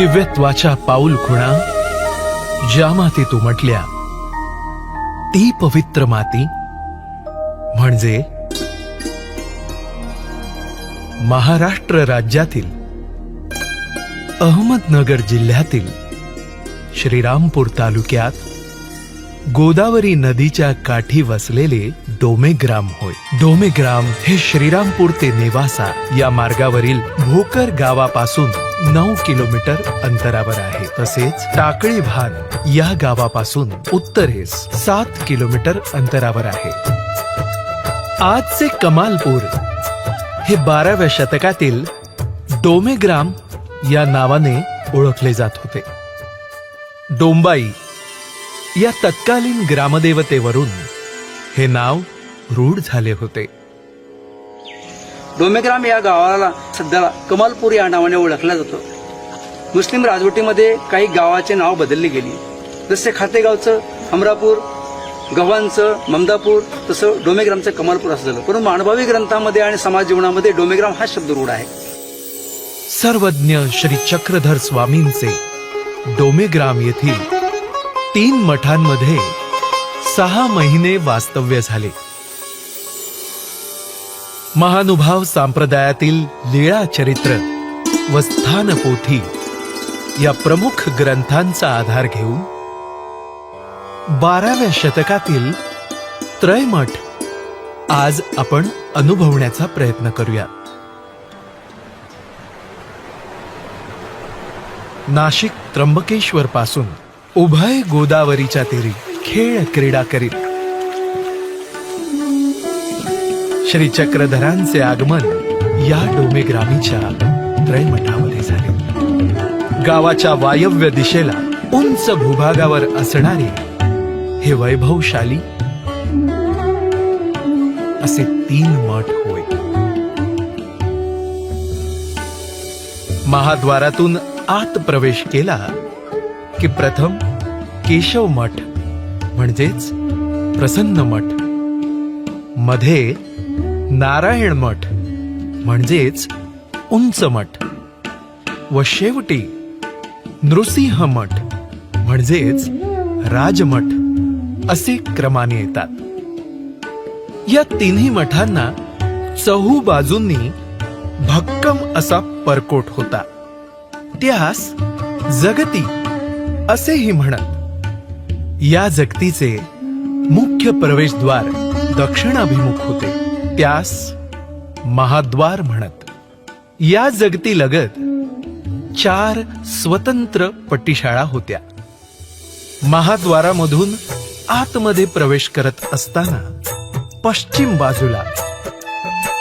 दिव्यत्वाच्या पाऊल खुणा ज्या माती तू म्हटल्या ती पवित्र माती म्हणजे महाराष्ट्र राज्यातील अहमदनगर जिल्ह्यातील श्रीरामपूर तालुक्यात गोदावरी नदीच्या काठी वसलेले डोमेग्राम होय. डोमेग्राम हे श्रीरामपूर ते नेवासा या मार्गावरील भोकर गावापासून नऊ किलोमीटर अंतरावर आहे. तसेच टाकळी भान या गावापासून उत्तरेस सात किलोमीटर अंतरावर आहे. आजचे कमालपूर हे बाराव्या शतकातील डोमेग्राम या नावाने ओळखले जात होते. डोंबाई या तत्कालीन ग्रामदेवतेवरून हे नाव रूढ झाले होते. डोमेग्राम या गावाला सध्या कमालपूर या नावाने ओळखला जातो. मुस्लिम राजवटीमध्ये काही गावाचे नाव बदलली गेली. जसे खातेगावचं अमरापूर गव्हाणचं ममदापूर तसं डोमेग्रामचं कमालपूर असं झालं. परंतु मानभावी ग्रंथामध्ये आणि समाज जीवनामध्ये डोमेग्राम हा शब्द रूढ आहे. सर्वज्ञ श्री चक्रधर स्वामींचे डोमेग्राम येथील तीन मठांमध्ये सहा महिने वास्तव्य झाले. महानुभाव संप्रदायातील लीळा चरित्र व स्थानपोथी या प्रमुख ग्रंथांचा आधार घेऊन बाराव्या शतकातील त्रयमठ आज आपण अनुभवण्याचा प्रयत्न करूया. नाशिक त्र्यंबकेश्वर पासून उभय गोदावरीच्या तीरी खेळ क्रीडा करीत. श्री चक्रधरांचे आगमन या डोमेग्रामीच्या त्रयमठामध्ये झाले. गावाच्या वायव्य दिशेला उंच भूभागावर असणारे हे वैभवशाली असे तीन मठ होय. महाद्वारातून आत प्रवेश केला की प्रथम केशव मठ म्हणजेच प्रसन्न मठ. मध्ये नारायण मठ म्हणजेच उंच मठ. व शेवटी नृसिंह मठ म्हणजेच राजमठ असे क्रमाने येतात. या तिन्ही मठांना चहू बाजूंनी भक्कम असा परकोट होता. त्यास जगती असेही म्हणत या जगतीचे मुख्य प्रवेशद्वार दक्षिणाभिमुख होते. त्यास महाद्वार म्हणत या जगती लगत चार स्वतंत्र पट्टीशाळा होत्या. महाद्वारामधून आतमध्ये प्रवेश करत असताना पश्चिम बाजूला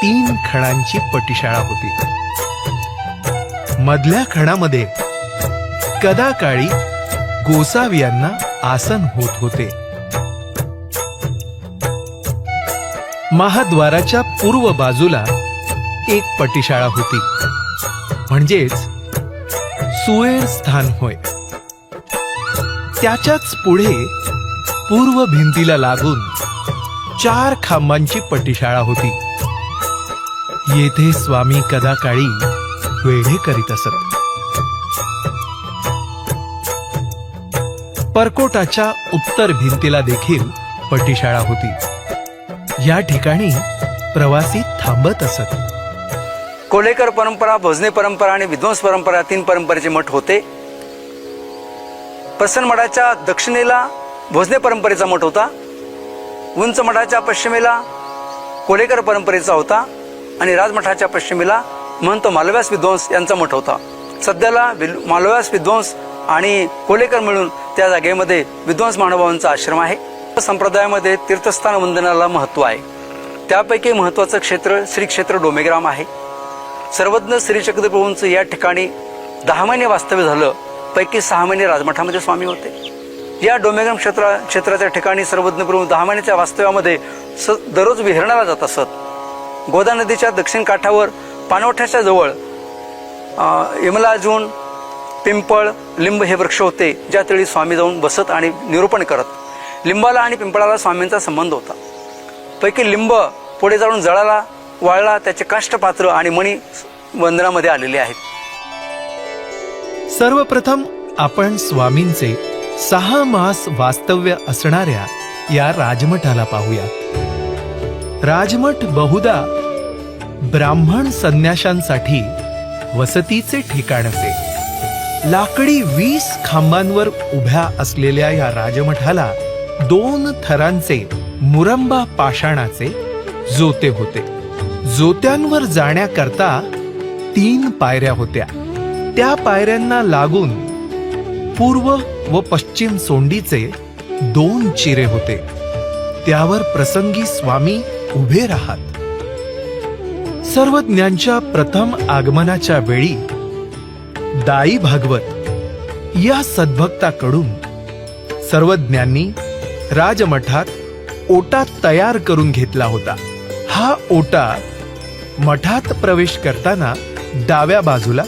तीन खणांची पट्टीशाळा होती. मधल्या खणामध्ये कदाकाळी गोसावियांना आसन होत होते. महाद्वाराच्या पूर्व बाजूला एक पटीशाळा होती. म्हणजेच सुएर स्थान होय. त्याच्याच पुढे पूर्व भिंतीला लागून चार खांबांची पटीशाळा होती. येथे स्वामी कदाकाळी वेढे करीत असत. परकोटाच्या उत्तर भिंतीला देखील पट्टीशाळा होती. या ठिकाणी प्रवासी थांबत असत. कोलेकर परंपरा भोजने परंपरा आणि विध्वंस परंपरा तीन परंपरेचे मठ होते. प्रसन्न मठाच्या दक्षिणेला भोजने परंपरेचा मठ होता. उंच मठाच्या पश्चिमेला कोलेकर परंपरेचा होता आणि राजमठाच्या पश्चिमेला महंत मालव्यास विध्वंस यांचा मठ होता. सध्याला मालव्यास विध्वंस आणि कोलेकर मिळून त्या जागेमध्ये विद्वांस महानुभावांचा आश्रम आहे. संप्रदायामध्ये तीर्थस्थान वंदनाला महत्त्व आहे. त्यापैकी महत्वाचं क्षेत्र श्री क्षेत्र डोमेग्राम आहे. सर्वज्ञ श्री चक्रप्रभूंचं या ठिकाणी दहा महिने वास्तव्य झालं पैकी सहा महिने राजमठामध्ये स्वामी होते. या डोमेग्राम क्षेत्रा क्षेत्राच्या ठिकाणी सर्वज्ञ प्रभू दहा महिन्याच्या वास्तव्यामध्ये स दररोज विहरणाला जात असत. गोदा नदीच्या दक्षिण काठावर पाणवठ्याच्या जवळ अं, यमलाजून पिंपळ लिंब हे वृक्ष होते ज्या तळी स्वामी जाऊन बसत आणि निरूपण करत. लिंबाला आणि पिंपळाला स्वामींचा संबंध होता. पैकी लिंब पुढे जाऊन जळाला वाळला त्याचे काष्टपात्र आणि मणी वंदनामध्ये आलेले आहेत. सर्वप्रथम आपण स्वामींचे सहा मास वास्तव्य असणाऱ्या या राजमठाला पाहूया राजमठ बहुधा ब्राह्मण संन्याशांसाठी वसतीचे ठिकाण असे. लाकडी वीस खांबांवर उभ्या असलेल्या या राजमठाला दोन थरांचे मुरंबा पाषाणाचे जोते होते. जोत्यांवर जाण्याकरता तीन पायऱ्या होत्या. त्या पायऱ्यांना लागून पूर्व व पश्चिम सोंडीचे दोन चिरे होते. त्यावर प्रसंगी स्वामी उभे राहत. सर्वज्ञांच्या प्रथम आगमनाच्या वेळी दाई भागवत. या सद्भक्ताकडून सर्वज्ञांनी राजमठात ओटा तयार करून घेतला होता. हा ओटा मठात प्रवेश करताना डाव्या बाजूला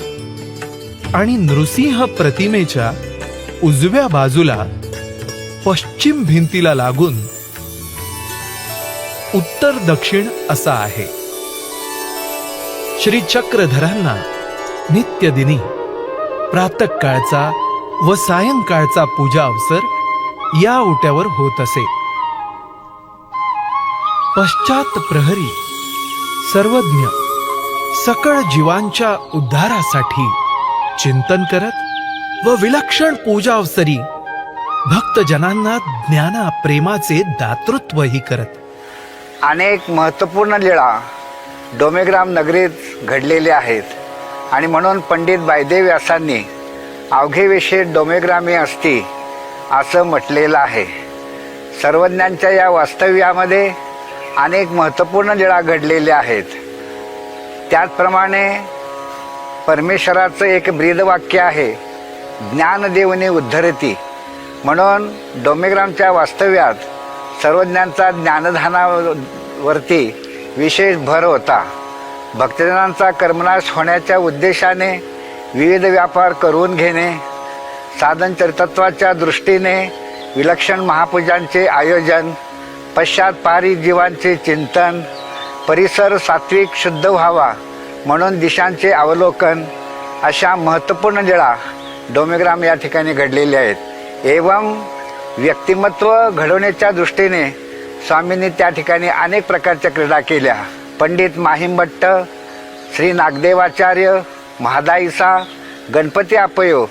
आणि नृसिंह प्रतिमेच्या उजव्या बाजूला पश्चिम भिंतीला लागून उत्तर दक्षिण असा आहे. श्री चक्रधरांना नित्यदिनी प्रातकाळचा व सायंकाळचा पूजा अवसर या ओट्यावर होत असे. पश्चात प्रहरी सर्वज्ञ सकळ जीवांच्या उद्धारासाठी चिंतन करत व विलक्षण पूजा अवसरी भक्तजनांना ज्ञाना प्रेमाचे दातृत्वही करत. अनेक महत्त्वपूर्ण लीळा डोमेग्राम नगरीत घडलेल्या आहेत. आणि म्हणून पंडित बायदेव व्यासांनी अवघे विषय डोमेग्रामी असती असं म्हटलेलं आहे. सर्वज्ञांच्या या वास्तव्यामध्ये अनेक महत्त्वपूर्ण लीळा घडलेल्या आहेत. त्याचप्रमाणे परमेश्वराचं एक ब्रीदवाक्य आहे ज्ञानदेवने उद्धरती. म्हणून डोमेग्रामच्या वास्तव्यात सर्वज्ञांचा ज्ञानधानावरती विशेष भर होता. भक्तजनांचा कर्मनाश होण्याच्या उद्देशाने विविध व्यापार करून घेणे साधन चरितत्वाच्या दृष्टीने विलक्षण महापूजांचे आयोजन पश्चात पारी जीवांचे चिंतन परिसर सात्विक शुद्ध व्हावा म्हणून दिशांचे अवलोकन अशा महत्त्वपूर्ण लीळा डोमेग्राम या ठिकाणी घडलेले आहेत. एवं व्यक्तिमत्व घडवण्याच्या दृष्टीने स्वामींनी त्या ठिकाणी अनेक प्रकारच्या क्रीडा केल्या. पंडित माहिमभट्ट श्री नागदेवाचार्य महादाईसा गणपती अपयो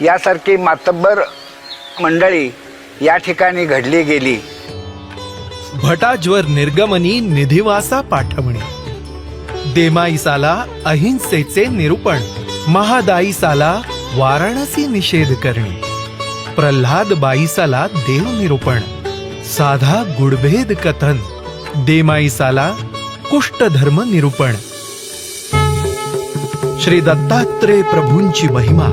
यासारखी मातब्बर मंडळी या ठिकाणी घडली गेली. भटाज्वर निर्गमनी निधिवासा पाठवणे. देमाईसाला अहिंसेचे निरूपण महादाईसाला वाराणसी निषेध करणे. प्रल्हाद बाईसाला देव निरूपण साधा गुडभेद कथन देमाईसाला कुष्ठधर्म निरूपण. श्री दत्तात्रेय प्रभूंची महिमा.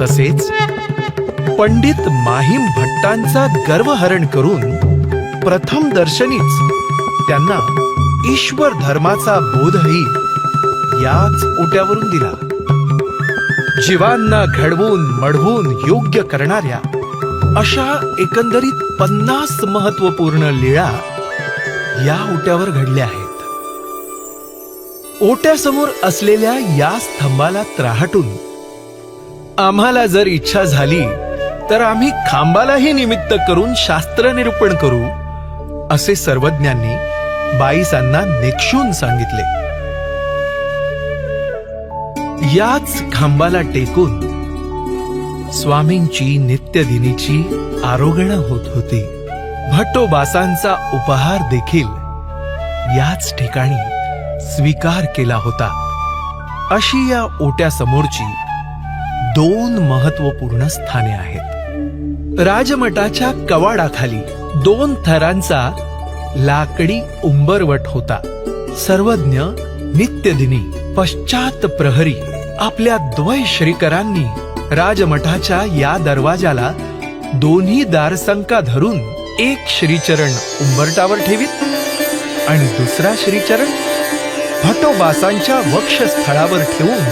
तसेच पंडित माहीम भट्टांचा गर्वहरण करून प्रथम दर्शनीच त्यांना ईश्वर धर्माचा बोधही याच ओट्यावरून दिला. जीवांना घडवून मढवून योग्य करणाऱ्या अशा एकंदरीत पन्नास महत्त्वपूर्ण लीळा या ओट्यावर घडल्या आहेत. ओट्यासमोर असलेल्या या स्तंभाला त्राहटून आम्हाला जर इच्छा झाली तर आम्ही खांबालाही निमित्त करून शास्त्र निरूपण करू असे सर्वज्ञांनी बाईसांना नेक्षून सांगितले. याच खांबाला टेकून स्वामींची नित्यदिनीची आरोगणा होत होती. भट्टोबासांचा उपहार देखील याच ठिकाणी स्वीकार केला होता. अशी या ओट्यासमोरची दोन महत्त्वपूर्ण स्थाने आहेत. राजमठाच्या कवाडाखाली दोन थरांचा लाकडी उंबरवट होता. सर्वज्ञ नित्यदिनी पश्चात प्रहरी आपल्या द्वय श्रीकरांनी राजमठाच्या या दरवाजाला दोन्ही दारसंका धरून एक श्रीचरण उंबरटावर ठेवीत आणि दुसरा श्रीचरण भटोबासांच्या वक्षस्थळावर ठेवून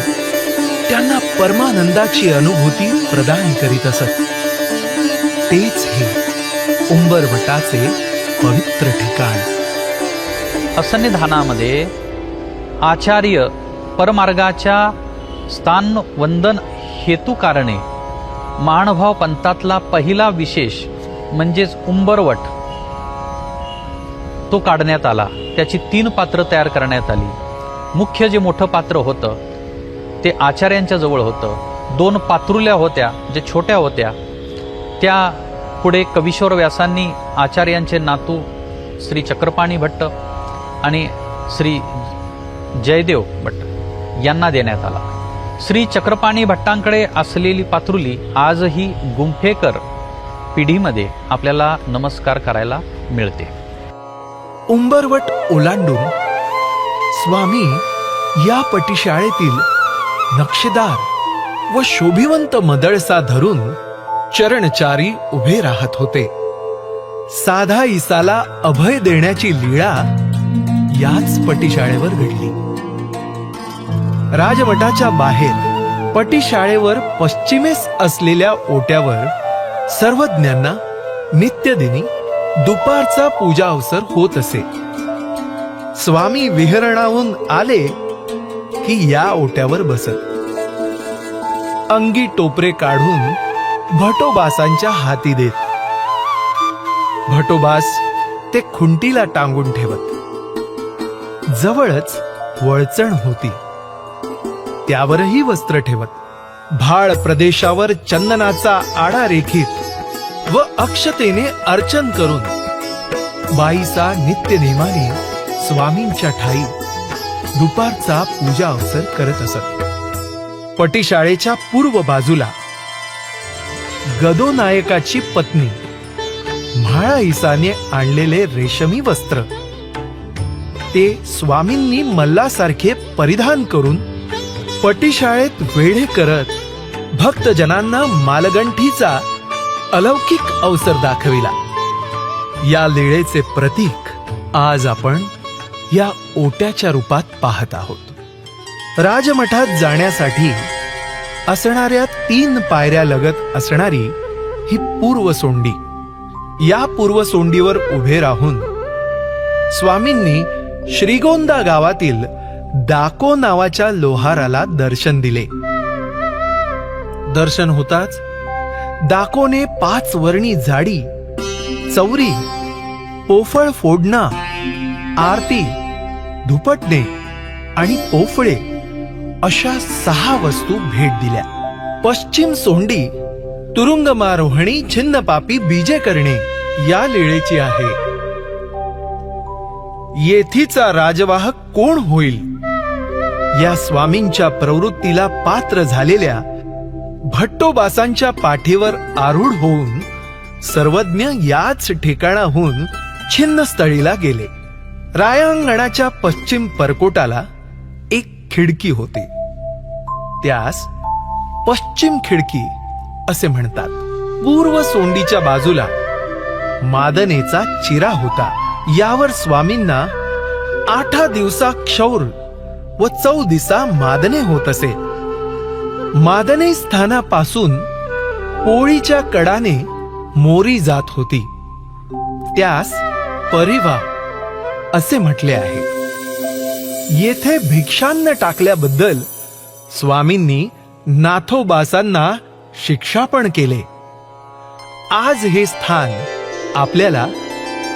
त्यांना परमानंदाची अनुभूती प्रदान करीत असत. तेच हे उंबरवटाचे पवित्र ठिकाण. असन्निधानामध्ये आचार्य परमार्गाच्या स्थान वंदन हेतू कारणे महानुभाव पंथातला पहिला विशेष म्हणजेच उंबरवट. तो काढण्यात आला. त्याची तीन पात्र तयार करण्यात आली. मुख्य जे मोठं पात्र होतं ते आचार्यांच्या जवळ होतं. दोन पात्रुल्या होत्या जे छोट्या होत्या. त्या पुढे कविश्वर व्यासांनी आचार्यांचे नातू श्री चक्रपाणी भट्ट आणि श्री जयदेव भट्ट यांना देण्यात आला. श्री चक्रपाणी भट्टांकडे असलेली पात्रुली आजही गुंफेकर पिढीमध्ये आपल्याला नमस्कार करायला मिळते. उंबरवट ओलांडून स्वामी या पटीशाळेतील नक्षीदार व शोभिवंत मदळसा धरून चरणचारी उभे राहत होते. साधा इसाला अभय देण्याची लीळा याच पटीशाळेवर घडली. राजवटाच्या बाहेर पटीशाळेवर पश्चिमेस असलेल्या ओट्यावर सर्वज्ञांना नित्यदिनी दुपारचा पूजा अवसर होत असे. स्वामी विहरणाहून आले की या ओट्यावर बसत. अंगी टोपरे काढून भटोबासांच्या हाती देत. भटोबास ते खुंटीला टांगून ठेवत. जवळच वळचण होती. त्यावरही वस्त्र ठेवत. भाळ प्रदेशावर चंदनाचा आडा रेखीत व अक्षतेने अर्चन करून बाईचा नित्य नेमाने स्वामींच्या ठाई दुपारचा पूजा अवसर करत असत. पटीशाळेच्या पूर्व बाजूला गदो नायकाची पत्नी म्हाळा इसाने आणलेले रेशमी वस्त्र. ते स्वामींनी मल्लासारखे परिधान करून पटीशाळेत वेढे करत भक्तजनांना मालगंठीचा अलौकिक अवसर दाखविला. या लीळेचे प्रतीक आज आपण या ओट्याच्या रूपात पाहत आहोत. राजमठात जाण्यासाठी असणाऱ्या तीन पायऱ्या लगत असणारी ही पूर्व सोंडी. या पूर्व सोंडीवर उभे राहून स्वामींनी श्रीगोंदा गावातील दाको नावाच्या लोहाराला दर्शन दिले. दर्शन होताच. दाकोने पाच वर्णी जाडी चौरी पोफळ फोडणा आरती धुपटणे आणि पोफळे अशा सहा वस्तू भेट दिल्या. पश्चिम सोंडी तुरुंगमारोहणी छिन्न पापी बीजे करणे या लेळेची आहे. येथीचा राजवाहक कोण होईल? या स्वामींच्या प्रवृत्तीला पात्र झालेल्या भट्टोबासांच्या पाठीवर आरूढ होऊन सर्वज्ञ याच ठिकाणाहून छिन्नस्थळीला गेले. रायांगणाच्या पश्चिम परकोटाला एक खिडकी होती. त्यास पश्चिम खिडकी असे म्हणतात. पूर्व सोंडीच्या बाजूला मादनेचा चिरा होता. यावर स्वामींना आठा दिवसा क्षौर व चौ दिसा मादने होत असे. मादने स्थानापासून पोळीच्या कडाने मोरी जात होती. त्यास परिवा असे म्हटले आहे. येथे भिक्षांना टाकल्याबद्दल स्वामींनी नाथोबासांना शिक्षा पण केले. आज हे स्थान आपल्याला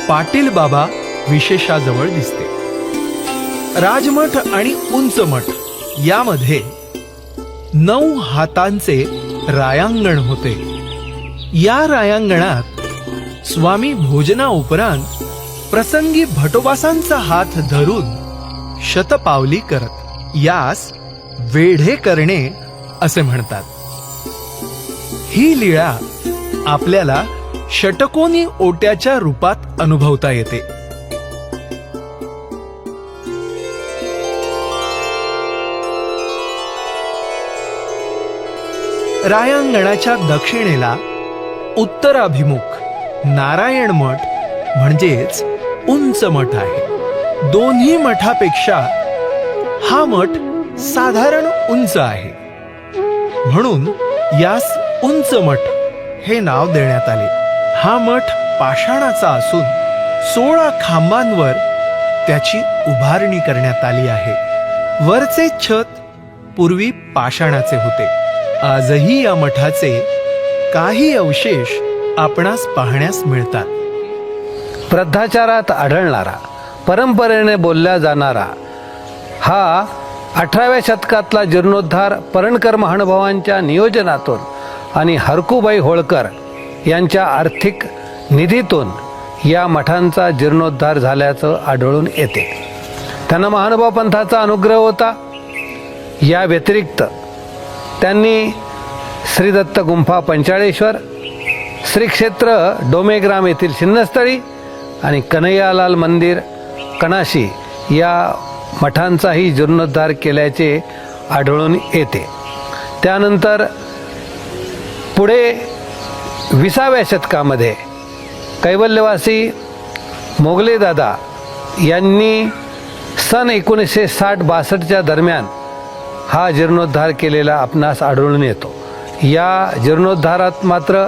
पाटील बाबा विशेषाजवळ दिसते. राजमठ आणि उंच मठ यामध्ये नऊ हातांचे रायांगण होते. या रायांगणात स्वामी भोजना उपरांत प्रसंगी भटोबासांचा हात धरून शतपावली करत यास वेढे करणे असे म्हणतात. ही लीळा आपल्याला षटकोनी ओट्याच्या रूपात अनुभवता येते. रायांगणाच्या दक्षिणेला उत्तराभिमुख नारायण मठ म्हणजेच उंच मठ आहे. दोन्ही मठापेक्षा हा मठ साधारण उंच आहे. म्हणून यास उंच मठ हे नाव देण्यात आले. हा मठ पाषाणाचा असून सोळा खांबांवर त्याची उभारणी करण्यात आली आहे. वरचे छत पूर्वी पाषाणाचे होते. आजही या मठाचे काही अवशेष आपणास पाहण्यास मिळतात. प्रथाचारात आढळणारा परंपरेने बोलल्या जाणारा हा अठराव्या शतकातला जीर्णोद्धार परणकर महानुभावांच्या नियोजनातून आणि हरकूबाई होळकर यांच्या आर्थिक निधीतून या मठांचा जीर्णोद्धार झाल्याचं आढळून येते. त्यांना महानुभाव पंथाचा अनुग्रह होता. या व्यतिरिक्त त्यांनी श्रीदत्त गुंफा पंचाळेश्वर श्रीक्षेत्र डोमेग्राम येथील शिन्नस्थळी आणि कन्हैयालाल मंदिर कणाशी या मठांचाही जीर्णोद्धार केल्याचे आढळून येते. त्यानंतर पुढे विसाव्या शतकामध्ये कैवल्यवासी मोगले दादा यांनी सन एकोणीसशे साठ बासष्टच्या दरम्यान हा जीर्णोद्धार केलेला आपणास आढळून येतो. या जीर्णोद्धारात मात्र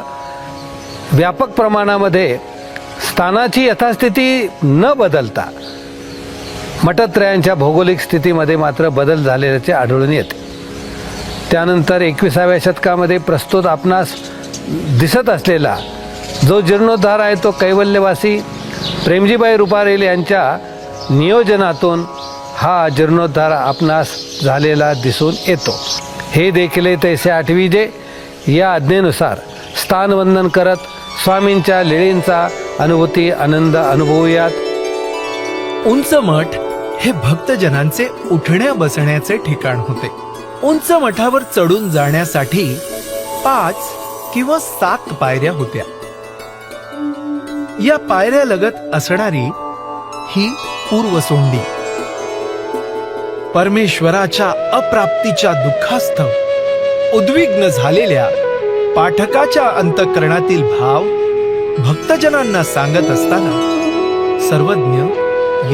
व्यापक प्रमाणामध्ये स्थानाची यथास्थिती न बदलता मठत्रयांच्या भौगोलिक स्थितीमध्ये मात्र बदल झालेल्याचे आढळून येते. त्यानंतर एकविसाव्या शतकामध्ये प्रस्तुत आपणास दिसत असलेला जो जीर्णोद्धार आहे तो कैवल्यवासी प्रेमजीबाई रुपारेल यांच्या नियोजनातून हा जीर्णोद्धार आपणास झालेला दिसून येतो. हे देखील तैसे आठवीजे या आज्ञेनुसार स्थानवंदन करत स्वामींच्या लेळींचा अनुभूती आनंद अनुभवूयात. उंच मठ हे भक्तजनांचे उठण्या बसण्याचे ठिकाण होते. उंच मठावर चढून जाण्यासाठी पाच किंवा सात पायऱ्या होत्या. या पायऱ्या लगत असणारी ही पूर्वसोंडी. परमेश्वराच्या अप्राप्तीच्या दुःखास्थ उद्विग्न झालेल्या पाठकाच्या अंतकरणातील भाव भक्तजनांना सांगत असताना सर्वज्ञ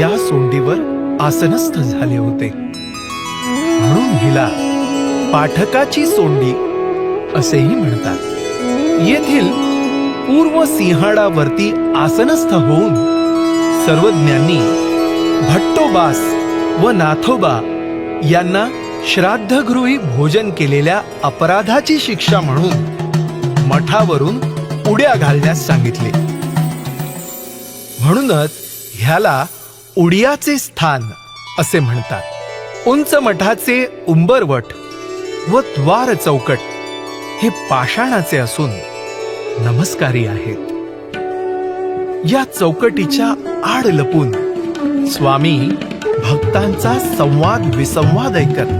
या सोंडीवर आसनस्थ झाले होते. म्हणून हिला पाठकाची सोंडी असेही म्हणतात. येथील पूर्व सिंहाडावरती आसनस्थ होऊन सर्वज्ञांनी भट्टोबास व नाथोबा यांना श्राद्धगृही भोजन केलेल्या अपराधाची शिक्षा म्हणून मठावरून उड्या घालण्यास सांगितले. म्हणूनच ह्याला उडियाचे स्थान असे म्हणतात. उंच मठाचे उंबरवट व द्वार चौकट हे पाषाणाचे असून नमस्कारी आहेत. या चौकटीच्या आड लपून स्वामी भक्तांचा संवाद विसंवाद ऐकत.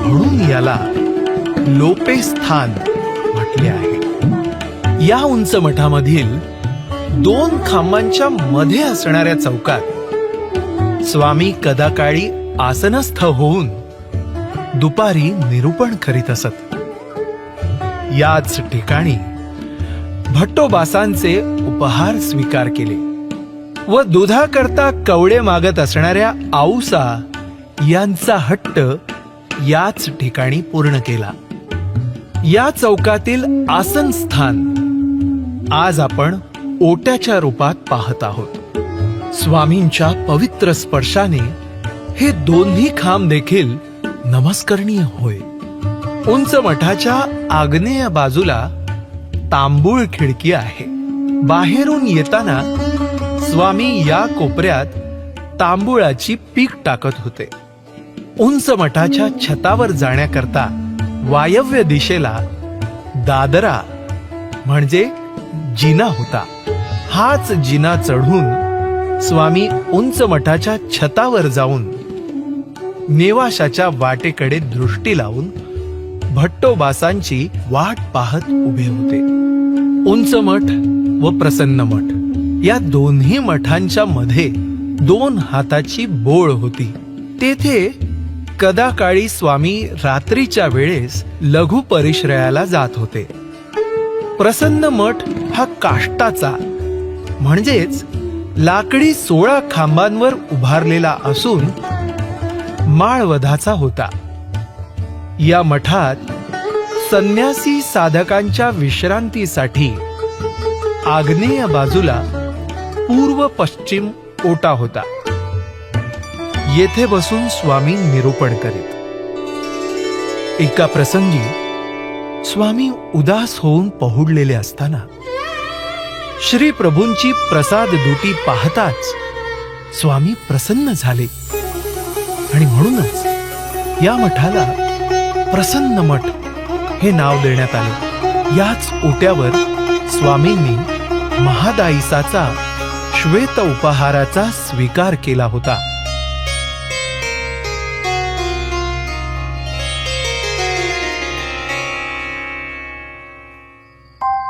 म्हणून याला लोपे स्थान म्हटले आहे. या उंच मठामधील दोन खांबांच्या मध्ये असणाऱ्या चौकात स्वामी कदाकाळी आसनस्थ होऊन दुपारी निरूपण करीत असत. याच ठिकाणी भट्टोबासांचे उपहार स्वीकार केले. व दुधाकरता कवडे मागत असणाऱ्या आऊसा यांचा हट्ट याच ठिकाणी पूर्ण केला. या चौकातील आसन स्थान आज आपण ओट्याच्या रूपात पाहत आहोत. स्वामींच्या पवित्र स्पर्शाने हे दोन्ही खांब देखील नमस्करणीय होय. उंच मठाच्या आग्नेय बाजूला तांबूळ खिडकी आहे. बाहेरून येताना स्वामी या कोपऱ्यात तांबुळाची पीक टाकत होते. उंच मठाच्या छतावर जाण्याकरता वायव्य दिशेला दादरा म्हणजे जिना होता. हाच जिना चढून स्वामी उंच मठाच्या छतावर जाऊन नेवाशाच्या वाटेकडे दृष्टी लावून भट्टोबासांची वाट पाहत उभे होते. उंच मठ व प्रसन्न मठ. या दोन्ही मठांच्या मध्ये दोन हाताची बोळ होती. तेथे कदाकाळी स्वामी रात्रीच्या वेळेस लघु परिश्रयाला जात होते. प्रसन्न मठ हा काष्टाचा म्हणजेच लाकडी सोळा खांबांवर उभारलेला असून माळवधाचा होता. या मठात संन्यासी साधकांच्या विश्रांतीसाठी आग्नेय बाजूला पूर्व पश्चिम ओटा होता. येथे बसून स्वामी निरूपण करीत. एका प्रसंगी स्वामी उदास होऊन पहुडलेले असताना श्री प्रभूंची प्रसाद दुटी पाहताच स्वामी प्रसन्न झाले. आणि म्हणूनच या मठाला प्रसन्न मठ हे नाव देण्यात आले. याच ओट्यावर स्वामींनी महादाईसाचा श्वेत उपहाराचा स्वीकार केला होता.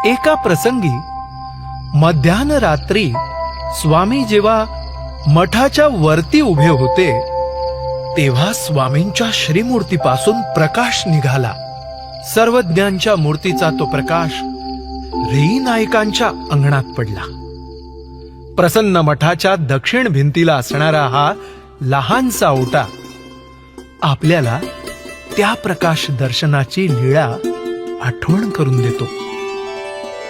एका प्रसंगी मध्यान रात्री स्वामी जेव्हा मठाच्या वरती उभे होते तेव्हा स्वामींच्या श्रीमूर्तीपासून प्रकाश निघाला. सर्वज्ञांच्या मूर्तीचा तो प्रकाश रेई नायकांच्या अंगणात पडला. प्रसन्न मठाच्या दक्षिण भिंतीला असणारा हा लहानसा ओटा आपल्याला त्या प्रकाश दर्शनाची लीळा आठवण करून देतो.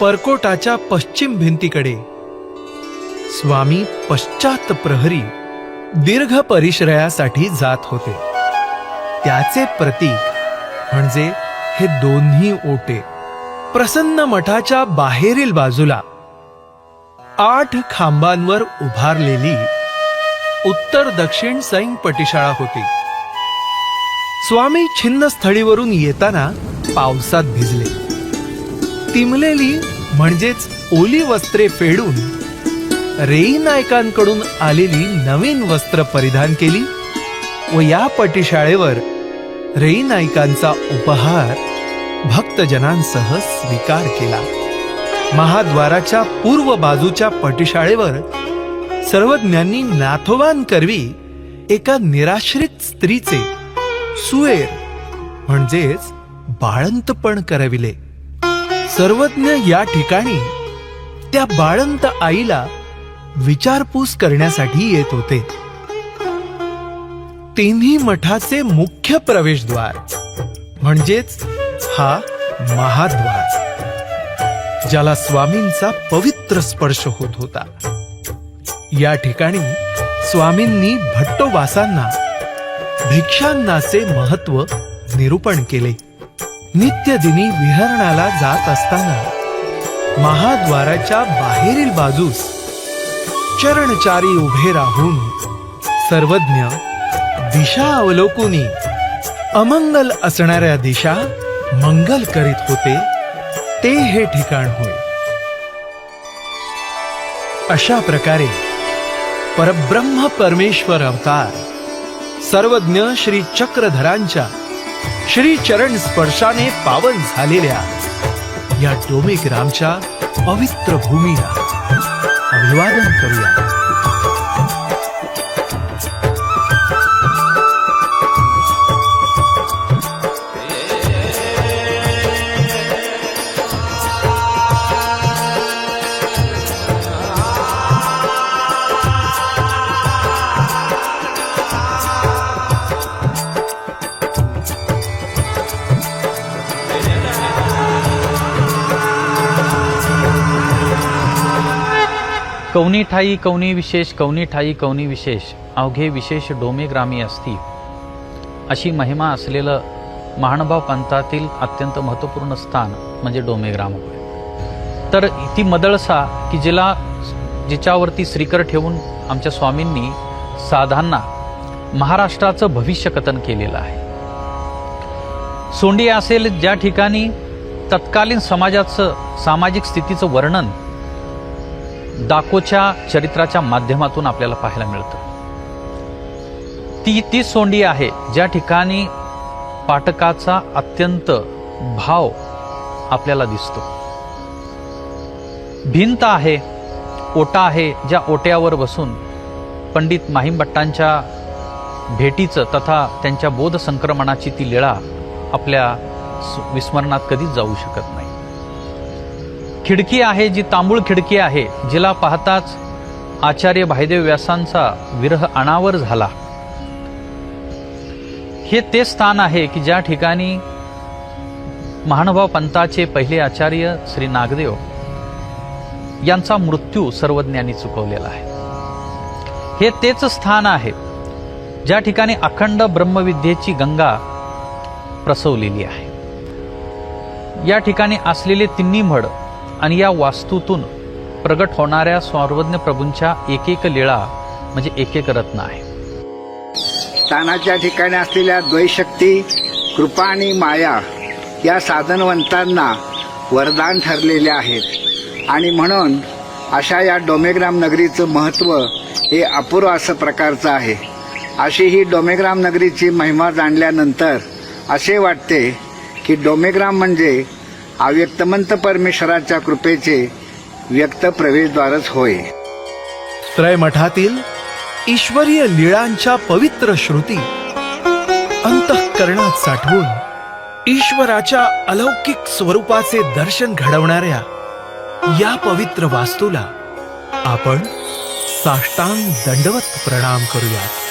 परकोटाच्या पश्चिम भिंतीकडे स्वामी पश्चात प्रहरी दीर्घ परिश्रयासाठी जात होते. त्याचे प्रतीक म्हणजे हे दोन्ही ओटे. प्रसन्न मठाच्या बाहेरील बाजूला आठ खांबांवर उभारलेली उत्तर दक्षिण सैन पटीशाळा होती. स्वामी छिन्न स्थळीवरून येताना पावसात भिजले. तिमलेली म्हणजेच ओली वस्त्रे फेडून रेई नायकांकडून आलेली नवीन वस्त्र परिधान केली व या पटीशाळेवर रेई नायकांचा उपहार भक्तजनांसह स्वीकार केला. महाद्वाराच्या पूर्व बाजूच्या पटिशाळेवर सर्वज्ञांनी नाथोवान करवी एका निराश्रित स्त्रीचे सुएर म्हणजेच बाळंतपण करविले. सर्वज्ञ या ठिकाणी त्या बाळंत आईला विचारपूस करण्यासाठी येत होते. तिन्ही मठाचे मुख्य प्रवेशद्वार म्हणजेच हा महाद्वार. ज्याला स्वामींचा पवित्र स्पर्श होत होता. या ठिकाणी स्वामींनी भट्टोवासांना भिक्षांनाचे महत्त्व निरूपण केले. नित्यदिनी विहरणाला जात असताना महाद्वाराच्या बाहेरील बाजूस चरणचारी उभे राहून सर्वज्ञ दिशा अवलोकुनी अमंगल असणाऱ्या दिशा मंगल करीत होते. ते हे ठिकाण होय. अशा प्रकारे परब्रह्म परमेश्वर अवतार सर्वज्ञ श्री चक्रधरांच्या श्री चरण स्पर्शाने पावन झालेल्या या डोमेग्रामच्या पवित्र भूमीला अभिवादन करूया. कवनी ठाई कवनी विशेष कवनी ठाई कवनी विशेष. अवघे विशेष डोमे ग्रामी असती. अशी महिमा असलेलं महानुभाव पंथातील अत्यंत महत्त्वपूर्ण स्थान म्हणजे डोमेग्राम होय तर ती मदळसा की जिला जिच्यावरती श्रीकर ठेवून आमच्या स्वामींनी साधांना महाराष्ट्राचं भविष्य कथन केलेलं आहे. सोंडी असेल ज्या ठिकाणी तत्कालीन समाजाचं सामाजिक स्थितीचं वर्णन दाकोच्या चरित्राच्या माध्यमातून आपल्याला पाहायला मिळतं. ती ती सोंडी आहे ज्या ठिकाणी पाठकाचा अत्यंत भाव आपल्याला दिसतो. भिंत आहे ओटा आहे ज्या ओट्यावर बसून पंडित माहीम भट्टांच्या भेटीचं तथा त्यांच्या बोध संक्रमणाची ती लीळा आपल्या विस्मरणात कधीच जाऊ शकत नाही. खिडकी आहे जी तांबूळ खिडकी आहे जिला पाहताच आचार्य भाईदेव व्यासांचा विरह अनावर झाला. हे ते स्थान आहे की ज्या ठिकाणी महानुभाव पंथाचे पहिले आचार्य श्री नागदेव यांचा मृत्यू सर्वज्ञांनी चुकवलेला आहे. हे तेच स्थान आहे ज्या ठिकाणी अखंड ब्रह्मविद्येची गंगा प्रसवलेली आहे. या ठिकाणी असलेले तिन्ही मड आणि या वास्तूतून प्रगट होणाऱ्या सर्वज्ञ प्रभूंच्या एक एक लीळा म्हणजे एक एक रत्न आहे. स्थानाच्या ठिकाणी असलेल्या द्वैशक्ती कृपा आणि माया या साधनवंतांना वरदान ठरलेले आहेत. आणि म्हणून अशा या डोमेग्राम नगरीचं महत्त्व हे अपूर्व असं प्रकारचं आहे. अशी ही डोमेग्राम नगरीची महिमा जाणल्यानंतर असे वाटते की डोमेग्राम म्हणजे अव्यक्तमंत परमेश्वराच्या कृपेचे व्यक्त प्रवेशद्वारच होय. त्रयमठातील ईश्वरीय लीळांच्या पवित्र श्रुती अंतःकरणात साठवून ईश्वराच्या अलौकिक स्वरूपाचे दर्शन घडवणाऱ्या या पवित्र वास्तूला आपण साष्टांग दंडवत प्रणाम करूयात.